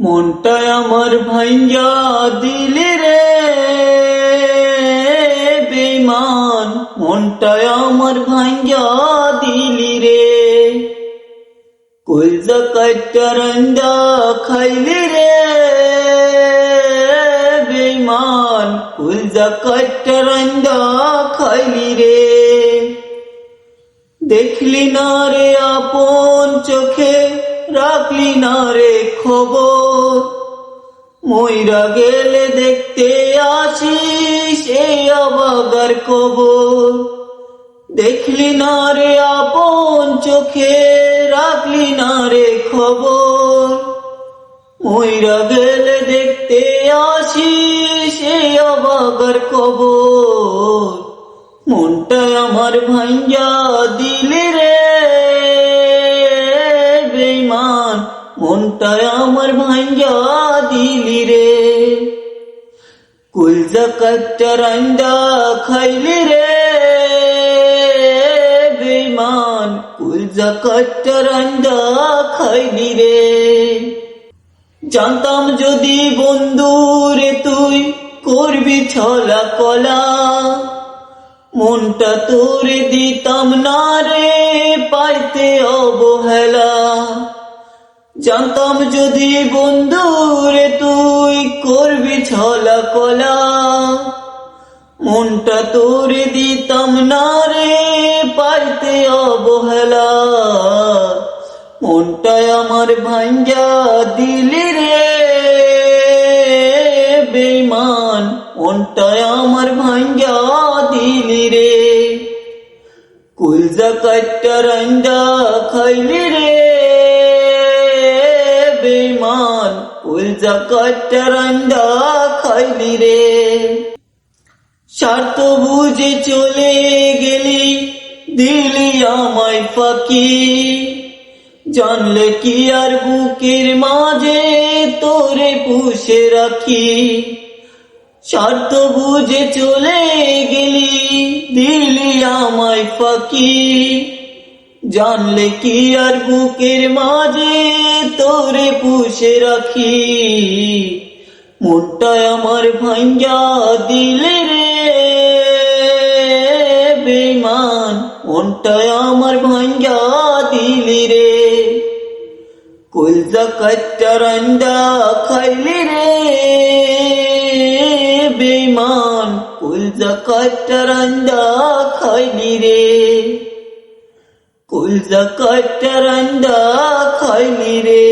মনটা আমার ভাইয়া দিলি রে বেমান মনটা আমার ভাইয়া দিলি রে। কলজা কাটারন্দা খাইলি রে বেমান কলজা কাটারন্দা খাইলি রে। দেখলি না রে আপন চোখে রাখলি না রে খবর। ময়রা গেলে দেখতে আসিস এই অবাগার কবর। দেখলি না রে আপন চোখে, রাখলি না রে খবর। ময়রা গেলে দেখতে আসিস এই অবাগার কবর। মনটা আমার ভাইয়া দিলি মনটা আমার ভাইয়া দিলি রে? কাটটা রান্দা খাইলি রে? কুলজা কাটটা রান্দা খাইলি রে? জানতাম যদি বন্ধু রে তুই, করবি ছলা কলা। মনটা তোরে দিতাম না জানতাম যদি বন্ধু রে তুই করবি ছলা কলা মনটা তোরে দিতাম না রে পাইতে অবহেলা। মনটা আমার ভাঙ্গা দিলি রে বেমান মনটা আমার ভাঙ্গা দিলি রে। কুলজা কাটটা রান্দা খাইলি রে। কাটটা রান্দা খাইলি রে। স্বার্থ বুঝে চলে গেলি, দিলি আমায় ফাঁকি। জানলে কি আর বুকের মাঝে তোরে পুষে রাখি? স্বার্থ বুঝে চলে গেলি, দিলি আমায় ফাঁকি। জানলে কি আর বুকের মাঝে তোরে পুষে রাখি? মনটা আমার ভাঙ্গা দিলে রে বেমান মনটা আমার ভাঙ্গা দিলি রে। কুলজা কাটটা রান্দা খাইলি রে বেমান কুলজা কাটটা রান্দা খাইলি রে। কুলজা কাটটা রান্দা খাইলি রে